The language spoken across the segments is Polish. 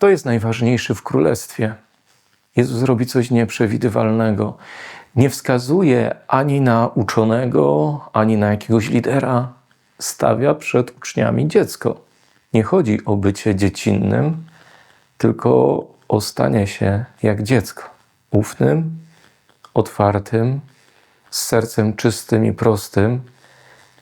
Kto jest najważniejszy w królestwie? Jezus robi coś nieprzewidywalnego. Nie wskazuje ani na uczonego, ani na jakiegoś lidera. Stawia przed uczniami dziecko. Nie chodzi o bycie dziecinnym, tylko o stanie się jak dziecko. Ufnym, otwartym, z sercem czystym i prostym,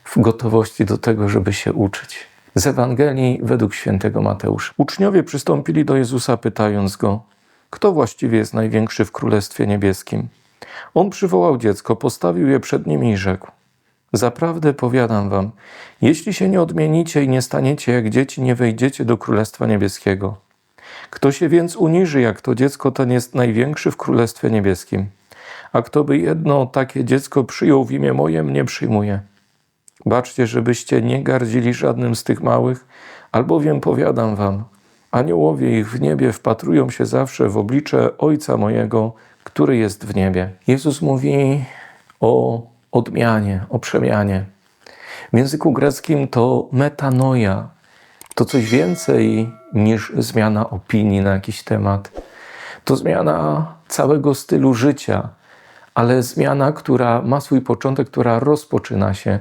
w gotowości do tego, żeby się uczyć. Z Ewangelii według świętego Mateusza. Uczniowie przystąpili do Jezusa, pytając go, kto właściwie jest największy w Królestwie Niebieskim. On przywołał dziecko, postawił je przed nimi i rzekł: Zaprawdę powiadam wam, jeśli się nie odmienicie i nie staniecie jak dzieci, nie wejdziecie do Królestwa Niebieskiego. Kto się więc uniży jak to dziecko, ten jest największy w Królestwie Niebieskim. A kto by jedno takie dziecko przyjął w imię moje, mnie przyjmuje. Baczcie, żebyście nie gardzili żadnym z tych małych, albowiem powiadam wam, aniołowie ich w niebie wpatrują się zawsze w oblicze Ojca mojego, który jest w niebie. Jezus mówi o odmianie, o przemianie. W języku greckim to metanoia. To coś więcej niż zmiana opinii na jakiś temat. To zmiana całego stylu życia, ale zmiana, która ma swój początek, która rozpoczyna się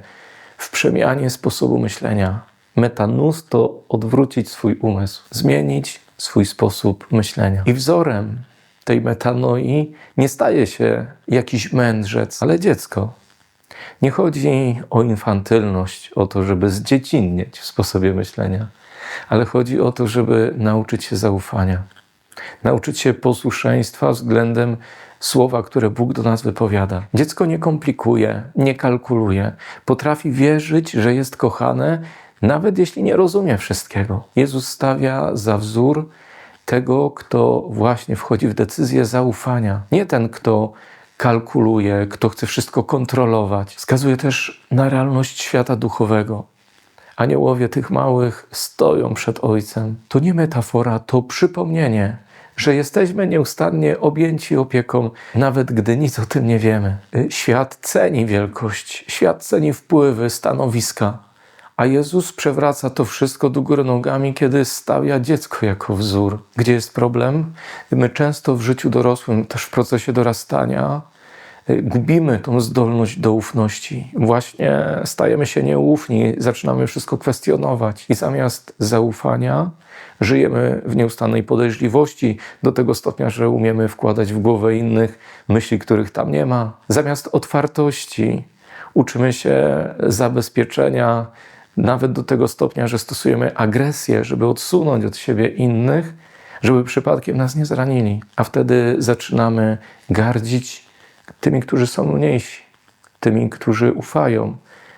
w przemianie sposobu myślenia. Metanus to odwrócić swój umysł, zmienić swój sposób myślenia. I wzorem tej metanoi nie staje się jakiś mędrzec, ale dziecko. Nie chodzi o infantylność, o to, żeby zdziecinnieć w sposobie myślenia, ale chodzi o to, żeby nauczyć się zaufania, nauczyć się posłuszeństwa względem słowa, które Bóg do nas wypowiada. Dziecko nie komplikuje, nie kalkuluje, potrafi wierzyć, że jest kochane, nawet jeśli nie rozumie wszystkiego. Jezus stawia za wzór tego, kto właśnie wchodzi w decyzję zaufania. Nie ten, kto kalkuluje, kto chce wszystko kontrolować. Wskazuje też na realność świata duchowego. Aniołowie tych małych stoją przed Ojcem. To nie metafora, to przypomnienie, że jesteśmy nieustannie objęci opieką, nawet gdy nic o tym nie wiemy. Świat ceni wielkość, świat ceni wpływy, stanowiska, a Jezus przewraca to wszystko do góry nogami, kiedy stawia dziecko jako wzór. Gdzie jest problem? My często w życiu dorosłym, też w procesie dorastania, gubimy tą zdolność do ufności. Właśnie stajemy się nieufni, zaczynamy wszystko kwestionować i zamiast zaufania żyjemy w nieustannej podejrzliwości do tego stopnia, że umiemy wkładać w głowę innych myśli, których tam nie ma. Zamiast otwartości uczymy się zabezpieczenia, nawet do tego stopnia, że stosujemy agresję, żeby odsunąć od siebie innych, żeby przypadkiem nas nie zranili. A wtedy zaczynamy gardzić tymi, którzy są mniejsi, tymi, którzy ufają.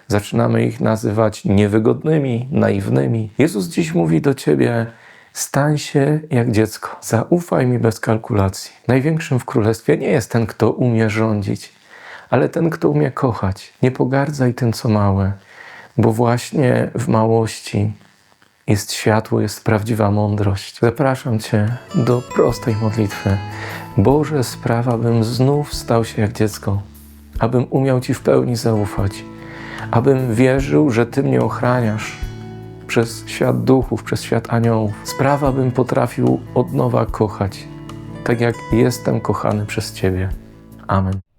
Zaczynamy ich nazywać niewygodnymi, naiwnymi. Jezus dziś mówi do ciebie: stań się jak dziecko, zaufaj mi bez kalkulacji. Największym w królestwie nie jest ten, kto umie rządzić, ale ten, kto umie kochać. Nie pogardzaj tym, co małe, bo właśnie w małości jest światło, jest prawdziwa mądrość. Zapraszam Cię do prostej modlitwy. Boże, sprawa, bym znów stał się jak dziecko, abym umiał Ci w pełni zaufać, abym wierzył, że Ty mnie ochraniasz przez świat duchów, przez świat aniołów. Sprawa, bym potrafił od nowa kochać, tak jak jestem kochany przez Ciebie. Amen.